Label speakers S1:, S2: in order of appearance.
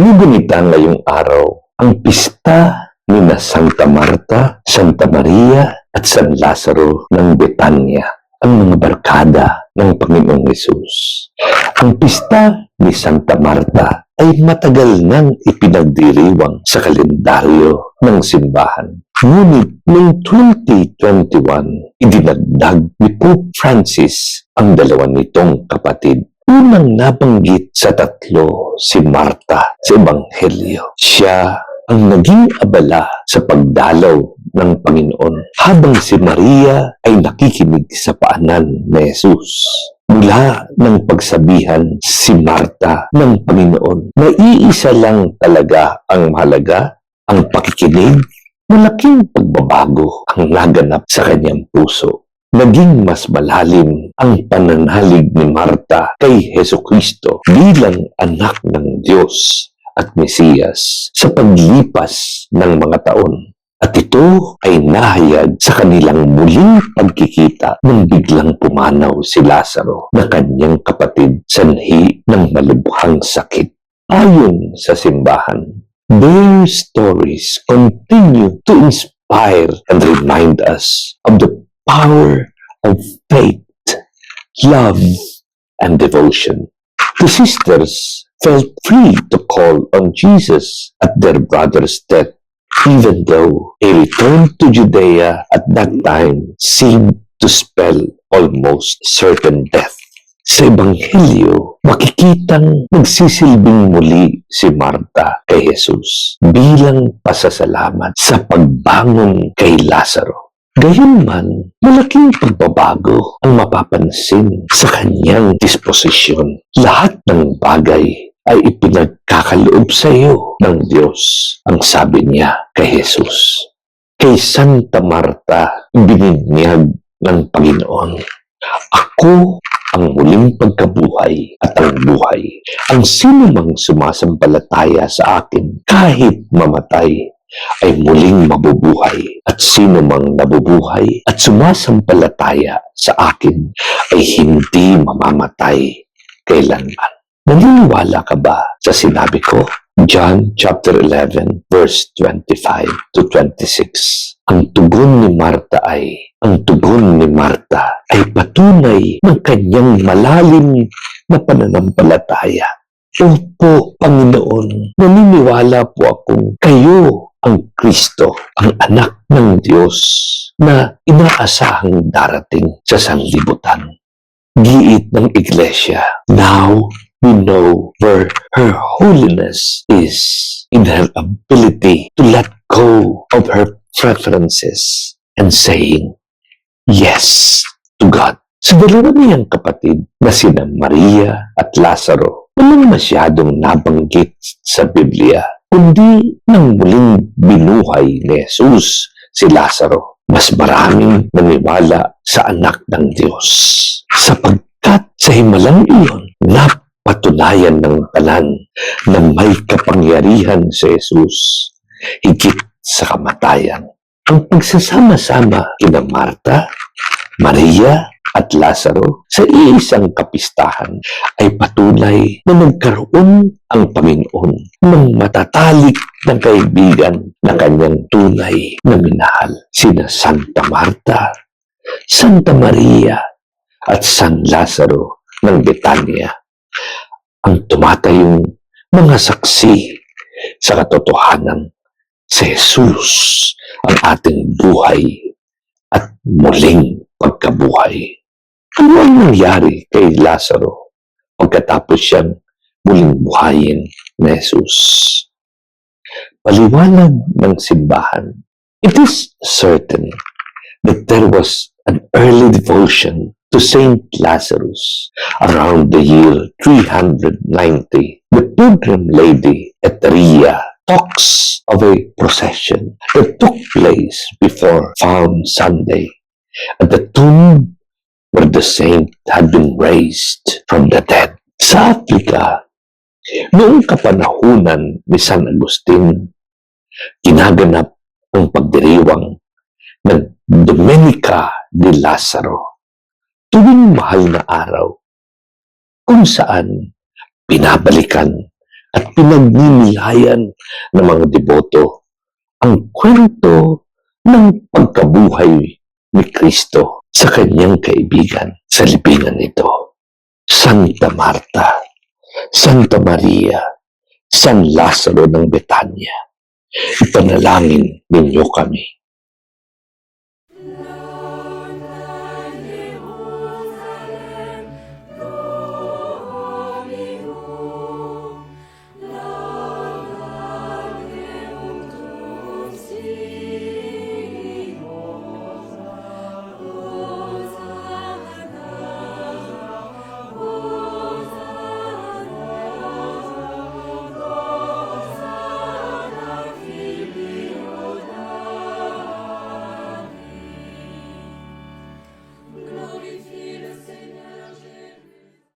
S1: Ginugunita ngayong araw ang pista ni na Santa Marta, Santa Maria at San Lazaro ng Betania, ang mga barkada ng Panginoong Yesus. Ang pista ni Santa Marta ay matagal nang ipinagdiriwang sa kalendaryo ng simbahan. Ngunit noong 2021, idinagdag ni Pope Francis ang dalawa nitong kapatid unang nabanggit sa tatlo si Marta sa Ebanghelyo. Siya ang naging abala sa pagdalaw ng Panginoon habang si Maria ay nakikinig sa paanan ni Jesus. Mula ng pagsabihan si Marta ng Panginoon na iisa lang talaga ang mahalaga, ang pakikinig, malaking pagbabago ang naganap sa kanyang puso naging mas malalim ang pananalig ni Marta kay Heso Kristo bilang anak ng Diyos at Mesiyas sa paglipas ng mga taon. At ito ay nahayag sa kanilang muling pagkikita nang biglang pumanaw si Lazaro na kanyang kapatid sanhi ng malubhang sakit. Ayon sa simbahan, their stories continue to inspire and remind us of the power of faith, love, and devotion. The sisters felt free to call on Jesus at their brother's death, even though a return to Judea at that time seemed to spell almost certain death. Sa Ebanghelyo, makikitang nagsisilbing muli si Marta kay Jesus bilang pasasalamat sa pagbangon kay Lazaro. Gayunman, malaking pagbabago ang mapapansin sa kanyang disposisyon. Lahat ng bagay ay ipinagkakaloob sa iyo ng Diyos, ang sabi niya kay Jesus. Kay Santa Marta, bininyag ng Panginoon. Ako ang muling pagkabuhay at ang buhay. Ang sino mang sumasampalataya sa akin kahit mamatay ay muling mabubuhay at sino mang nabubuhay at sumasampalataya sa akin ay hindi mamamatay kailanman. Naniniwala ka ba sa sinabi ko? John chapter 11 verse 25 to 26. Ang tugon ni Marta ay, ang tugon ni Marta ay patunay ng kanyang malalim na pananampalataya. Opo, Panginoon, naniniwala po akong kayo Kristo, ang anak ng Diyos na inaasahang darating sa sanlibutan. Giit ng Iglesia, now we know where her holiness is in her ability to let go of her preferences and saying yes to God. Sa dalawa niyang kapatid na sina Maria at Lazaro, walang masyadong nabanggit sa Biblia, kundi nang muling binuhay ni Jesus si Lazaro. Mas maraming naniwala sa anak ng Diyos. Sapagkat sa himalang iyon, napatunayan ng talan na may kapangyarihan si Jesus higit sa kamatayan. Ang pagsasama-sama kina Marta, Maria at Lazaro sa iisang kapistahan ay patunay na nagkaroon ang Panginoon ng matatalik ng kaibigan na kanyang tunay na minahal. Sina Santa Marta, Santa Maria at San Lazaro ng Betania ang tumatayong mga saksi sa katotohanan si Jesus ang ating buhay at muling pagkabuhay. Ano ang nangyari kay Lazaro pagkatapos siyang muling buhayin ni Jesus? Paliwanag ng simbahan, it is certain that there was an early devotion to Saint Lazarus around the year 390. The pilgrim lady Eteria talks of a procession that took place before Palm Sunday at the tomb where the saint had been raised from the dead. Sa Africa, noong kapanahunan ni San Agustin, ginaganap ang pagdiriwang ng Domenica de Lazaro, tuwing mahal na araw, kung saan pinabalikan at pinagninilayan ng mga deboto ang kwento ng pagkabuhay ni Kristo sa kanyang kaibigan sa libingan nito. Santa Marta, Santa Maria, San Lazaro ng Betania, ipanalangin ninyo kami.